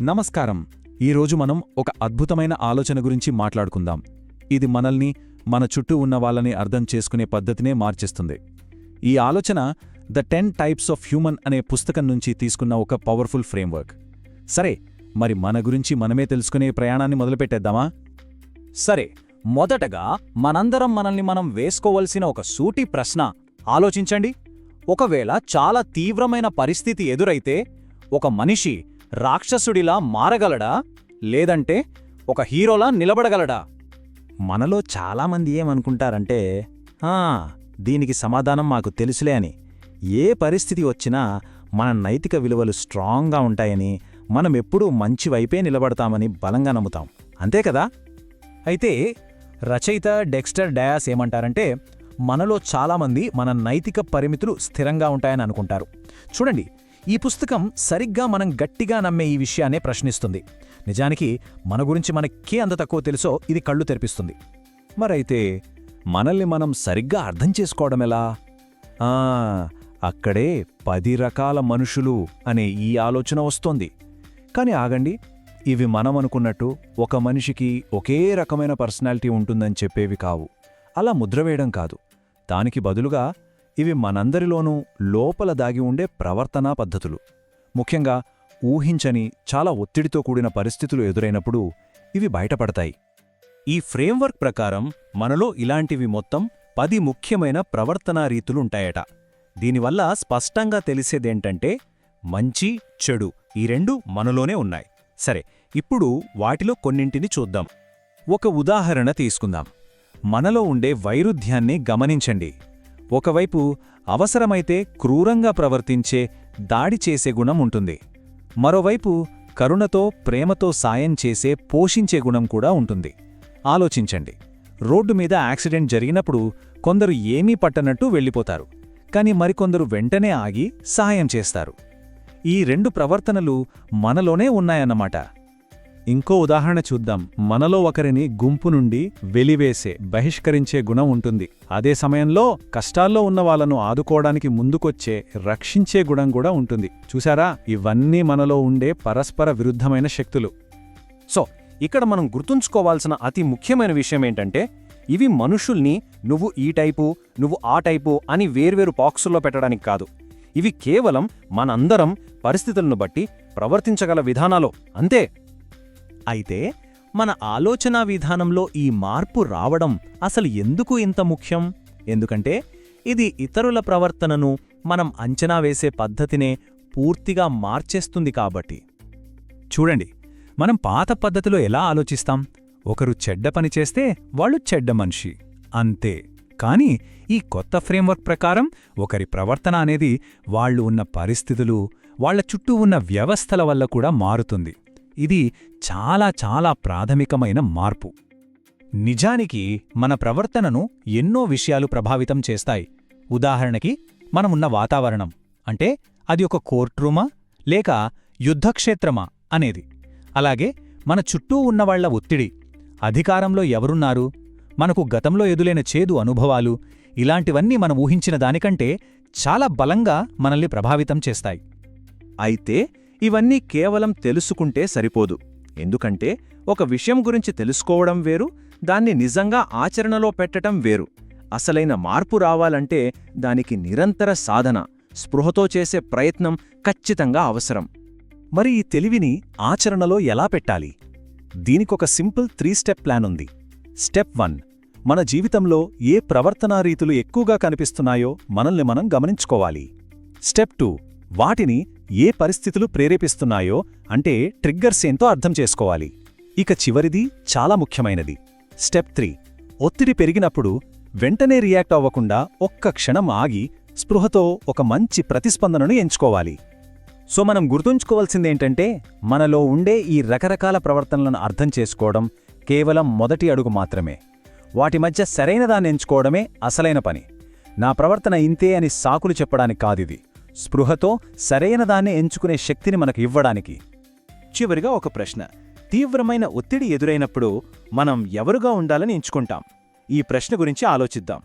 నమస్కారం. ఈరోజు మనం ఒక అద్భుతమైన ఆలోచన గురించి మాట్లాడుకుందాం. ఇది మనల్ని మన చుట్టూ ఉన్న వాళ్ళని అర్థం చేసుకునే పద్ధతినే మార్చేస్తుంది. ఈ ఆలోచన the ten types of human అనే పుస్తకం నుంచి తీసుకున్న ఒక పవర్ఫుల్ ఫ్రేమ్వర్క్. సరే మరి మన గురించి మనమే తెలుసుకునే ప్రయాణాన్ని మొదలుపెట్టేద్దామా? సరే మొదటగా మనందరం మనల్ని మనం వేసుకోవలసిన ఒక సూటి ప్రశ్న ఆలోచించండి. ఒకవేళ చాలా తీవ్రమైన పరిస్థితి ఎదురైతే ఒక మనిషి రాక్షసుడిలా మారగలడా? లేదంటే ఒక హీరోలా నిలబడగలడా? మనలో చాలామంది ఏమనుకుంటారంటే దీనికి సమాధానం మాకు తెలుసులే అని. ఏ పరిస్థితి వచ్చినా మన నైతిక విలువలు స్ట్రాంగ్గా ఉంటాయని మనం ఎప్పుడూ మంచి వైపే నిలబడతామని బలంగా నమ్ముతాం. అంతే కదా? అయితే రచయిత డెక్స్టర్ డయాస్ ఏమంటారంటే మనలో చాలామంది మన నైతిక పరిమితులు స్థిరంగా ఉంటాయని అనుకుంటారు. చూడండి ఈ పుస్తకం సరిగ్గా మనం గట్టిగా నమ్మే ఈ విషయాన్నే ప్రశ్నిస్తుంది. నిజానికి మన గురించి మనకే అంత తక్కువ తెలుసో ఇది కళ్ళు తెరిపిస్తుంది. మరైతే మనల్ని మనం సరిగ్గా అర్థం చేసుకోవడమెలా ఆ, అక్కడే పది రకాల మనుషులు అనే ఈ ఆలోచన వస్తోంది. కాని ఆగండి ఇవి మనం అనుకున్నట్టు ఒక మనిషికి ఒకే రకమైన పర్సనాలిటీ ఉంటుందని చెప్పేవి కావు. అలా ముద్ర వేయడం కాదు. దానికి బదులుగా ఇవి మనందరిలోనూ లోపల దాగి ఉండే ప్రవర్తనా పద్ధతులు. ముఖ్యంగా ఊహించని చాలా ఒత్తిడితో కూడిన పరిస్థితులు ఎదురైనప్పుడు ఇవి బయటపడతాయి. ఈ ఫ్రేమ్వర్క్ ప్రకారం మనలో ఇలాంటివి మొత్తం పది ముఖ్యమైన ప్రవర్తనా రీతులుంటాయట దీనివల్ల స్పష్టంగా తెలిసేదేంటంటే మంచి చెడు ఈ రెండు మనలోనే ఉన్నాయి. సరే ఇప్పుడు వాటిలో కొన్నింటిని చూద్దాం. ఒక ఉదాహరణ తీసుకుందాం. మనలో ఉండే వైరుధ్యాన్ని గమనించండి. ఒకవైపు అవసరమైతే క్రూరంగా ప్రవర్తించే దాడి చేసే గుణం ఉంటుంది. మరోవైపు కరుణతో ప్రేమతో సాయం చేసే పోషించే గుణం కూడా ఉంటుంది. ఆలోచించండి. రోడ్డు మీద యాక్సిడెంట్ జరిగినప్పుడు కొందరు ఏమీ పట్టనట్టు వెళ్ళిపోతారు. కాని మరికొందరు వెంటనే ఆగి సహాయం చేస్తారు. ఈ రెండు ప్రవర్తనలు మనలోనే ఉన్నాయన్నమాట. ఇంకో ఉదాహరణ చూద్దాం. మనలో ఒకరిని గుంపు నుండి వెలివేసే బహిష్కరించే గుణం ఉంటుంది. అదే సమయంలో కష్టాల్లో ఉన్న వాళ్ళను ఆదుకోవడానికి ముందుకొచ్చే రక్షించే గుణం కూడా ఉంటుంది. చూసారా ఇవన్నీ మనలో ఉండే పరస్పర విరుద్ధమైన శక్తులు. సో ఇక్కడ మనం గుర్తుంచుకోవాల్సిన అతి ముఖ్యమైన విషయం ఏంటంటే ఇవి మనుషుల్ని నువ్వు ఈ టైపు నువ్వు ఆ టైపు అని వేర్వేరు బాక్సుల్లో పెట్టడానికి కాదు. ఇవి కేవలం మనందరం పరిస్థితులను బట్టి ప్రవర్తించగల విధానాలు. అంతే. అయితే మన ఆలోచనా విధానంలో ఈ మార్పు రావడం అసలు ఎందుకు ఇంత ముఖ్యం? ఎందుకంటే ఇది ఇతరుల ప్రవర్తనను మనం అంచనా వేసే పద్ధతినే పూర్తిగా మార్చేస్తుంది కాబట్టి. చూడండి మనం పాత పద్ధతిలో ఎలా ఆలోచిస్తాం? ఒకరు చెడ్డ పని చేస్తే వాళ్ళు చెడ్డ మనిషి. అంతే. కానీ ఈ కొత్త ఫ్రేమ్వర్క్ ప్రకారం ఒకరి ప్రవర్తన అనేది వాళ్ళు ఉన్న పరిస్థితులు వాళ్ళ చుట్టూ ఉన్న వ్యవస్థల వల్ల కూడా మారుతుంది. ఇది చాలా చాలా ప్రాథమికమైన మార్పు. నిజానికి మన ప్రవర్తనను ఎన్నో విషయాలు ప్రభావితం చేస్తాయి. ఉదాహరణకి మనమున్న వాతావరణం. అంటే అది ఒక కోర్ట్రూమా లేక యుద్ధక్షేత్రమా? అనేది. అలాగే మన చుట్టూ ఉన్నవాళ్ళ ఒత్తిడి. అధికారంలో ఎవరున్నారు? మనకు గతంలో ఎదులైన చేదు అనుభవాలు ఇలాంటివన్నీ మనం ఊహించిన దానికంటే చాలా బలంగా మనల్ని ప్రభావితం చేస్తాయి. అయితే ఇవన్నీ కేవలం తెలుసుకుంటే సరిపోదు. ఎందుకంటే ఒక విషయం గురించి తెలుసుకోవడం వేరు దాన్ని నిజంగా ఆచరణలో పెట్టటం వేరు. అసలైన మార్పు రావాలంటే దానికి నిరంతర సాధన స్పృహతో చేసే ప్రయత్నం ఖచ్చితంగా అవసరం. మరి ఈ తెలివిని ఆచరణలో ఎలా పెట్టాలి? దీనికొక సింపుల్ త్రీ స్టెప్ ప్లాన్ ఉంది. స్టెప్ వన్ మన జీవితంలో ఏ ప్రవర్తనా రీతులు ఎక్కువగా కనిపిస్తున్నాయో మనల్ని మనం గమనించుకోవాలి. స్టెప్ టూ వాటిని ఏ పరిస్థితులు ప్రేరేపిస్తున్నాయో అంటే ట్రిగ్గర్స్ ఏంతో అర్థం చేసుకోవాలి. ఇక చివరిది చాలా ముఖ్యమైనది. Step three. ఒత్తిడి పెరిగినప్పుడు వెంటనే రియాక్ట్ అవ్వకుండా ఒక్క క్షణం ఆగి స్పృహతో ఒక మంచి ప్రతిస్పందనను ఎంచుకోవాలి. సో మనం గుర్తుంచుకోవాల్సిందేంటంటే మనలో ఉండే ఈ రకరకాల ప్రవర్తనలను అర్థం చేసుకోవడం కేవలం మొదటి అడుగు మాత్రమే. వాటి మధ్య సరైనదాన్ని ఎంచుకోవడమే అసలైన పని. నా ప్రవర్తన ఇంతే అని సాకులు చెప్పడానికి కాదిది స్పృహతో సరైన దాన్ని ఎంచుకునే శక్తిని మనకు ఇవ్వడానికి. చివరిగా ఒక ప్రశ్న. తీవ్రమైన ఒత్తిడి ఎదురైనప్పుడు మనం ఎవరుగా ఉండాలని ఎంచుకుంటాం? ఈ ప్రశ్న గురించి ఆలోచిద్దాం.